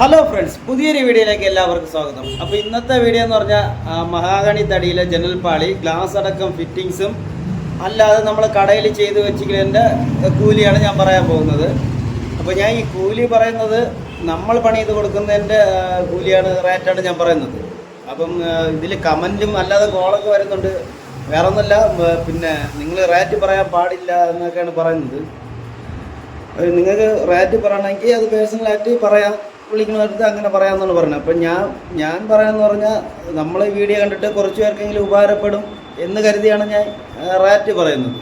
Hello friends പുതിയൊരു വീഡിയോയിലേക്ക് എല്ലാവർക്കും സ്വാഗതം. അപ്പോൾ ഇന്നത്തെ വീഡിയോ എന്ന് പറഞ്ഞാൽ മഹാഗണി തടിയിലെ പാളി ഗ്ലാസ് അടക്കം ഫിറ്റിങ്സും അല്ലാതെ നമ്മൾ കടയിൽ ചെയ്ത് വെച്ചിരിക്കുന്നതിന്റെ കൂലിയാണ് ഞാൻ പറയാൻ പോകുന്നത്. അപ്പോൾ ഞാൻ ഈ കൂലി പറയുന്നത് നമ്മൾ പണി ചെയ്ത് കൊടുക്കുന്നതിന്റെ കൂലിയാണ് റേറ്റാണ് ഞാൻ പറയുന്നത്. അപ്പം ഇതിൽ കമന്റും അല്ലാതെ കോളൊക്കെ വരുന്നുണ്ട്. വേറെ ഒന്നല്ല പിന്നെ നിങ്ങൾ റേറ്റ് പറയാൻ പാടില്ല എന്നൊക്കെയാണ് പറയുന്നത്. നിങ്ങൾക്ക് റേറ്റ് പറയണമെങ്കിൽ അത് പേഴ്സണലായിട്ട് പറയാം. വിളിക്കുന്നവർക്ക് അങ്ങനെ പറയാമെന്നാണ് പറഞ്ഞത്. അപ്പം ഞാൻ ഞാൻ പറയാമെന്ന് പറഞ്ഞാൽ നമ്മൾ ഈ വീഡിയോ കണ്ടിട്ട് കുറച്ച് പേർക്കെങ്കിലും ഉപകാരപ്പെടും എന്ന് കരുതിയാണ് ഞാൻ റാറ്റ് പറയുന്നത്.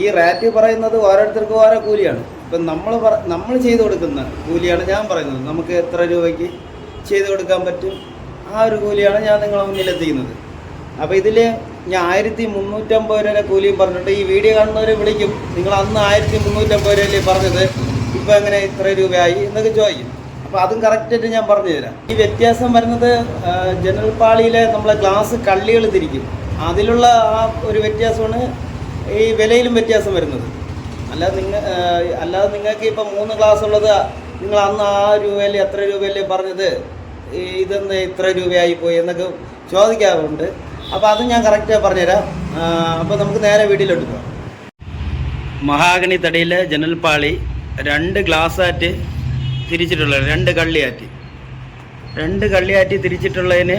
ഈ റാറ്റ് പറയുന്നത് ഓരോരുത്തർക്കും ഓരോ കൂലിയാണ്. ഇപ്പം നമ്മൾ നമ്മൾ ചെയ്തു കൊടുക്കുന്ന കൂലിയാണ് ഞാൻ പറയുന്നത്. നമുക്ക് എത്ര രൂപയ്ക്ക് ചെയ്തു കൊടുക്കാൻ പറ്റും? ആ ഒരു കൂലിയാണ് ഞാൻ നിങ്ങളെ മുന്നിലെത്തിക്കുന്നത് അപ്പോൾ ഇതിൽ ഞാൻ ആയിരത്തി മുന്നൂറ്റമ്പത് രൂപ കൂലിയും പറഞ്ഞിട്ട് ഈ വീഡിയോ കാണുന്നവരെ വിളിക്കും. നിങ്ങൾ അന്ന് ആയിരത്തി മുന്നൂറ്റമ്പത് രൂപയല്ലേ പറഞ്ഞത്? ഇപ്പം എങ്ങനെ ഇത്ര രൂപയായി എന്നൊക്കെ ചോദിക്കും. അപ്പോൾ അതും കറക്റ്റായിട്ട് ഞാൻ പറഞ്ഞു തരാം ഈ വ്യത്യാസം വരുന്നത് ജനറൽ പാളിയിലെ നമ്മളെ ഗ്ലാസ് കള്ളികൾ തിരിക്കും. അതിലുള്ള ആ ഒരു വ്യത്യാസമാണ് ഈ വിലയിലും വ്യത്യാസം വരുന്നത്. അല്ലാതെ നിങ്ങൾ അല്ലാതെ നിങ്ങൾക്ക് ഇപ്പം മൂന്ന് ഗ്ലാസ് ഉള്ളത് നിങ്ങൾ അന്ന് ആ രൂപയിലെ എത്ര രൂപയല്ലേ പറഞ്ഞത്? ഇതെന്ന് ഇത്ര രൂപയായി പോയി എന്നൊക്കെ ചോദിക്കാറുണ്ട്. അപ്പോൾ അത് ഞാൻ കറക്റ്റ് പറഞ്ഞുതരാം. അപ്പോൾ നമുക്ക് നേരെ വീട്ടിലോട്ട് പോകാം. മഹാഗണി തടിയിലെ ജനൽപ്പാളി രണ്ട് ഗ്ലാസ്സാറ്റ് തിരിച്ചിട്ടുള്ള രണ്ട് കള്ളിയാറ്റി. രണ്ട് കള്ളിയാറ്റി തിരിച്ചിട്ടുള്ളതിന്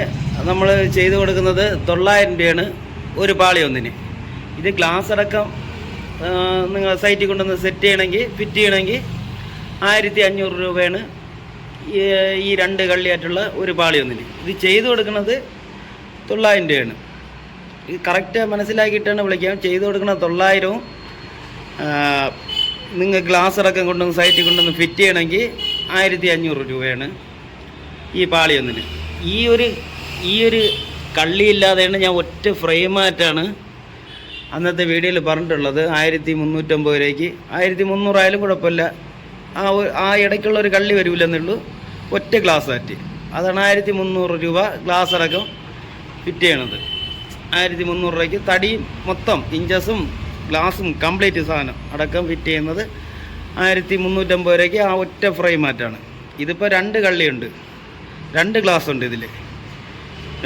നമ്മൾ ചെയ്തു കൊടുക്കുന്നത് തൊള്ളായിരം രൂപയാണ് ഒരു പാളി ഒന്നിന്. ഇത് ഗ്ലാസ് അടക്കം നിങ്ങൾ സൈറ്റിൽ കൊണ്ടുവന്ന് സെറ്റ് ചെയ്യണമെങ്കിൽ ഫിറ്റ് ചെയ്യണമെങ്കിൽ ആയിരത്തി അഞ്ഞൂറ് രൂപയാണ് ഈ രണ്ട് കള്ളിയായിട്ടുള്ള ഒരു പാളി ഒന്നിന്. ഇത് ചെയ്തു കൊടുക്കുന്നത് തൊള്ളായിരം രൂപയാണ്. ഇത് കറക്റ്റ് മനസ്സിലാക്കിയിട്ടാണ് വിളിക്കാം. ചെയ്തു കൊടുക്കുന്നത് തൊള്ളായിരവും നിങ്ങൾ ഗ്ലാസ് അടക്കം കൊണ്ടുവന്ന് സൈറ്റിൽ കൊണ്ടുവന്ന് ഫിറ്റ് ചെയ്യണമെങ്കിൽ ആയിരത്തി അഞ്ഞൂറ് രൂപയാണ് ഈ പാളിയൊന്നിന് ഈ ഒരു ഈ ഒരു കള്ളിയില്ലാതെയാണ് ഞാൻ ഒറ്റ ഫ്രെയിമായിട്ടാണ് അന്നത്തെ വീഡിയോയിൽ പറഞ്ഞിട്ടുള്ളത്. ആയിരത്തി മുന്നൂറ്റമ്പത് രൂപയ്ക്ക്. ആയിരത്തി മുന്നൂറായാലും കുഴപ്പമില്ല. ആ ആ ഇടയ്ക്കുള്ള ഒരു കള്ളി വരില്ലെന്നുള്ളൂ ഒറ്റ ഗ്ലാസ് ആറ്റ് അതാണ് ആയിരത്തി മുന്നൂറ് രൂപ ഗ്ലാസ് അടക്കം ഫിറ്റ് ചെയ്യണത്. ആയിരത്തി മുന്നൂറ് രൂപയ്ക്ക് തടിയും മൊത്തം ഇഞ്ചസും ഗ്ലാസും കംപ്ലീറ്റ് സാധനം അടക്കം ഫിറ്റ് ചെയ്യുന്നത് ആയിരത്തി മുന്നൂറ്റമ്പത് രൂപയ്ക്ക് ആ ഒറ്റ ഫ്രെയിം മാറ്റാണ്. ഇതിപ്പോൾ രണ്ട് കള്ളിയുണ്ട്. രണ്ട് ഗ്ലാസ് ഉണ്ട് ഇതിൽ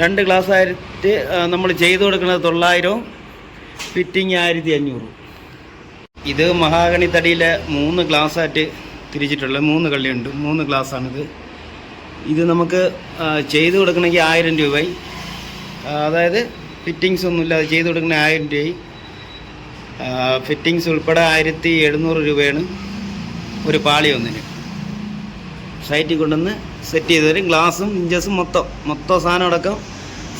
രണ്ട് ഗ്ലാസ് ആയിട്ട് നമ്മൾ ചെയ്തു കൊടുക്കുന്നത് തൊള്ളായിരവും ഫിറ്റിങ് ആയിരത്തി അഞ്ഞൂറും ഇത് മഹാഗണി തടിയിലെ മൂന്ന് ഗ്ലാസ് ആയിട്ട് തിരിച്ചിട്ടുള്ള മൂന്ന് കള്ളിയുണ്ട്. മൂന്ന് ഗ്ലാസ്സാണിത് ഇത് നമുക്ക് ചെയ്തു കൊടുക്കണമെങ്കിൽ ആയിരം രൂപയായി. അതായത് ഫിറ്റിങ്സ് ഒന്നുമില്ല അത് ചെയ്തു കൊടുക്കണ ആയിരം രൂപയായി. ഫിറ്റിങ്സ് ഉൾപ്പെടെ ആയിരത്തി എഴുന്നൂറ് രൂപയാണ് ഒരു പാളി ഒന്നിന്. സൈറ്റിൽ കൊണ്ടുവന്ന് സെറ്റ് ചെയ്ത് തരും. ഗ്ലാസും ഇഞ്ചസും മൊത്തം മൊത്തം സാധനം അടക്കം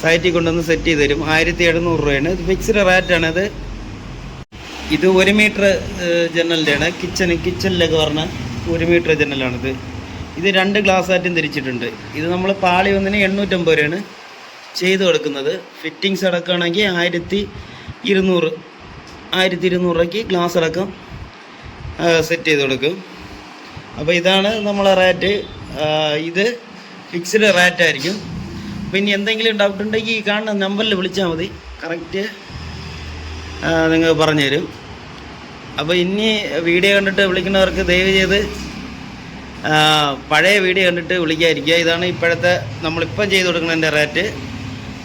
സൈറ്റിൽ കൊണ്ടുവന്ന് സെറ്റ് ചെയ്ത് തരും. ആയിരത്തി എഴുന്നൂറ് രൂപയാണ്. ഇത് ഫിക്സ്ഡ് റേറ്റാണ് ഇത് ഇത് ഒരു മീറ്റർ ജനലിന്റെയാണ് കിച്ചൺ കിച്ചണിലൊക്കെ പറഞ്ഞ ഒരു മീറ്റർ ജനലാണിത് ഇത്. രണ്ട് ഗ്ലാസ് ആയിട്ടും തിരിച്ചിട്ടുണ്ട്. ഇത് നമ്മൾ പാളി ഒന്നിന് എണ്ണൂറ്റമ്പത് രൂപയാണ് ചെയ്ത് കൊടുക്കുന്നത്. ഫിറ്റിങ്സ് അടക്കുകയാണെങ്കിൽ ആയിരത്തി ഇരുന്നൂറ്. ആയിരത്തി ഇരുന്നൂറ് രൂപയ്ക്ക് ഗ്ലാസ് അടക്കം സെറ്റ് ചെയ്ത് കൊടുക്കും. അപ്പോൾ ഇതാണ് നമ്മളെ റേറ്റ് ഇത് ഫിക്സ്ഡ് റേറ്റ് ആയിരിക്കും. പിന്നെ എന്തെങ്കിലും ഡൗട്ട് ഉണ്ടെങ്കിൽ ഈ കാണുന്ന നമ്പറിൽ വിളിച്ചാൽ മതി. കറക്റ്റ് നിങ്ങൾ പറഞ്ഞു തരും അപ്പോൾ ഇനി വീഡിയോ കണ്ടിട്ട് വിളിക്കുന്നവർക്ക് ദയവ് ചെയ്ത് പഴയ വീഡിയോ കണ്ടിട്ട് വിളിക്കാതിരിക്കുക. ഇതാണ് ഇപ്പോഴത്തെ നമ്മളിപ്പം ചെയ്ത് കൊടുക്കുന്നതിന്റെ റേറ്റ്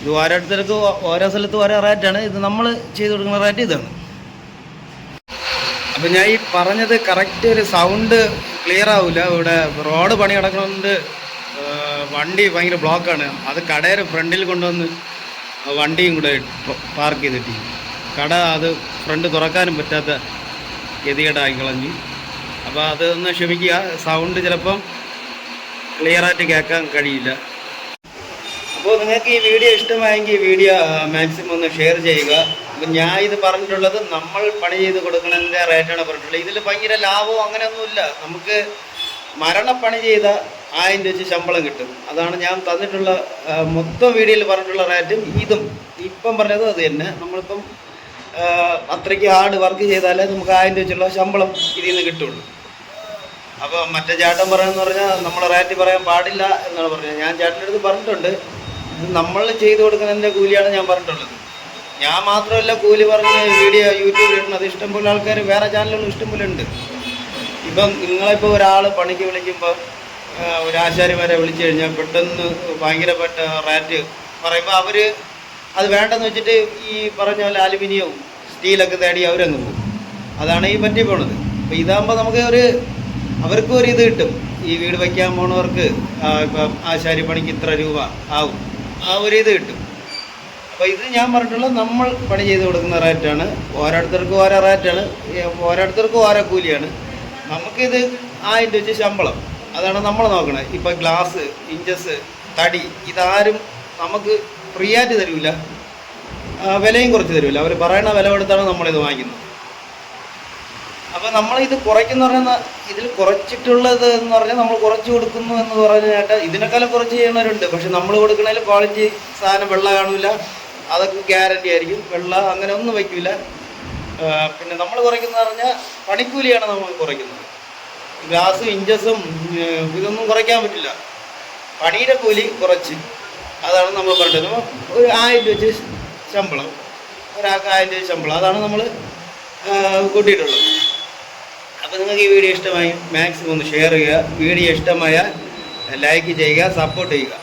ഇത് ഓരോരുത്തർക്ക് ഓരോ സ്ഥലത്തും ഓരോ റേറ്റാണ് ഇത് നമ്മൾ ചെയ്ത് കൊടുക്കുന്ന റേറ്റ് ഇതാണ്. അപ്പം ഞാൻ ഈ പറഞ്ഞത് കറക്റ്റ് ഒരു സൗണ്ട് ക്ലിയർ ആവില്ല ഇവിടെ റോഡ് പണി കിടക്കുന്നതുകൊണ്ട് വണ്ടി ഭയങ്കര ബ്ലോക്കാണ് അത് കടയുടെ ഫ്രണ്ടിൽ കൊണ്ടുവന്ന് വണ്ടിയും കൂടെ പാർക്ക് ചെയ്തിട്ട്. കട അത് ഫ്രണ്ട് തുറക്കാനും പറ്റാത്ത ഗതികേടായി കളഞ്ഞു അപ്പോൾ അത് ഒന്ന് ക്ഷമിക്കുക. സൗണ്ട് ചിലപ്പം ക്ലിയറായിട്ട് കേൾക്കാൻ കഴിയില്ല. അപ്പോൾ നിങ്ങൾക്ക് ഈ വീഡിയോ ഇഷ്ടമായെങ്കിൽ വീഡിയോ മാക്സിമം ഒന്ന് ഷെയർ ചെയ്യുക. അപ്പം ഞാൻ ഇത് പറഞ്ഞിട്ടുള്ളത് നമ്മൾ പണി ചെയ്ത് കൊടുക്കണതിന്റെ റേറ്റാണ് പറഞ്ഞിട്ടുള്ളത്. ഇതിൽ ഭയങ്കര ലാഭവും അങ്ങനെയൊന്നുമില്ല. നമുക്ക് മരണപ്പണി ചെയ്ത ആയിരം രൂപ ശമ്പളം കിട്ടും. അതാണ് ഞാൻ തന്നിട്ടുള്ള മൊത്തം വീഡിയോയിൽ പറഞ്ഞിട്ടുള്ള റേറ്റും ഇതും. ഇപ്പം പറഞ്ഞത് അത് തന്നെ. നമ്മളിപ്പം അത്രയ്ക്ക് ഹാർഡ് വർക്ക് ചെയ്താലേ നമുക്ക് ആയിരം രൂപ ശമ്പളം ഇതിൽ നിന്ന് കിട്ടുള്ളൂ. അപ്പോൾ മറ്റേ ചേട്ടൻ പറയുന്നത് പറഞ്ഞാൽ നമ്മൾ റേറ്റ് പറയാൻ പാടില്ല എന്നാണ് പറഞ്ഞത്. ഞാൻ ചേട്ടന്റെ അടുത്ത് പറഞ്ഞിട്ടുണ്ട്. ഇത് നമ്മൾ ചെയ്തു കൊടുക്കുന്നതിന്റെ കൂലിയാണ് ഞാൻ പറഞ്ഞിട്ടുള്ളത്. ഞാൻ മാത്രമല്ല കൂലി പറഞ്ഞ് വീഡിയോ യൂട്യൂബിൽ ഇടുന്നത്. ഇഷ്ടംപോലെ ആൾക്കാർ വേറെ ചാനലുകൾ ഇഷ്ടംപോലെ ഉണ്ട്. ഇപ്പം നിങ്ങളിപ്പോൾ ഒരാൾ പണിക്ക് വിളിക്കുമ്പോൾ ഒരു ആശാരിമാരെ വിളിച്ചു കഴിഞ്ഞാൽ പെട്ടെന്ന് ഭയങ്കരപ്പെട്ട റേറ്റ് പറയുമ്പോൾ അവർ അത് വേണ്ടെന്ന് വെച്ചിട്ട് ഈ പറഞ്ഞ പോലെ അലുമിനിയവും സ്റ്റീലൊക്കെ തേടി അവരങ്ങ് പോകും. അതാണ് ഈ പറ്റി പോണത്. അപ്പോൾ ഇതാകുമ്പോൾ നമുക്ക് ഒരു അവർക്കും ഒരു ഇത് കിട്ടും. ഈ വീട് വയ്ക്കാൻ പോണവർക്ക് ഇപ്പം ആശാരി പണിക്ക് ഇത്ര രൂപ ആവും. ആ ഒരു ഇത് കിട്ടും. അപ്പോൾ ഇത് ഞാൻ പറഞ്ഞിട്ടുള്ള നമ്മൾ പണി ചെയ്ത് കൊടുക്കുന്ന റേറ്റാണ് ഓരോരുത്തർക്കും ഓരോ റേറ്റാണ് ഓരോരുത്തർക്കും ഓരോ കൂലിയാണ്. നമുക്കിത് ആയിരം രൂപ വെച്ച് ശമ്പളം. അതാണ് നമ്മൾ നോക്കണത് ഇപ്പോൾ ഗ്ലാസ് ഇഞ്ചസ് തടി ഇതാരും നമുക്ക് ഫ്രീ ആയിട്ട് തരില്ല വിലയും കുറച്ച് തരില്ല അവർ പറയുന്ന വില കൊടുത്താണ് നമ്മളിത് വാങ്ങിക്കുന്നത്. അപ്പോൾ ഇത് കുറയ്ക്കുന്ന പറയുന്ന ഇതിൽ കുറച്ചിട്ടുള്ളത് എന്ന് പറഞ്ഞാൽ നമ്മൾ കുറച്ച് കൊടുക്കുന്നു എന്ന് പറഞ്ഞിട്ട് ഇതിനേക്കാളും കുറച്ച് ചെയ്യണവരുണ്ട്. പക്ഷെ നമ്മൾ കൊടുക്കണതിൽ ക്വാളിറ്റി സാധനം വെള്ളം കാണില്ല അതൊക്കെ ഗ്യാരണ്ടി ആയിരിക്കും. വെള്ളം അങ്ങനെ ഒന്നും വയ്ക്കില്ല പിന്നെ നമ്മൾ കുറയ്ക്കുന്ന പറഞ്ഞാൽ പണിക്കൂലിയാണ് നമ്മൾ കുറയ്ക്കുന്നത്. ഗ്ലാസും ഇഞ്ചസും ഇതൊന്നും കുറയ്ക്കാൻ പറ്റില്ല. പണിയുടെ കൂലി കുറച്ച്. അതാണ് നമ്മൾ പറഞ്ഞത്. ഒരു ആയിരം രൂപ വെച്ച് ശമ്പളം. ഒരാൾക്ക് ആയിരം രൂപ ശമ്പളം. അതാണ് നമ്മൾ കൂട്ടിയിട്ടുള്ളത്. അപ്പോൾ നിങ്ങൾക്ക് ഈ വീഡിയോ ഇഷ്ടമായി മാക്സിമം ഒന്ന് ഷെയർ ചെയ്യുക. വീഡിയോ ഇഷ്ടമായാൽ ലൈക്ക് ചെയ്യുക സപ്പോർട്ട് ചെയ്യുക.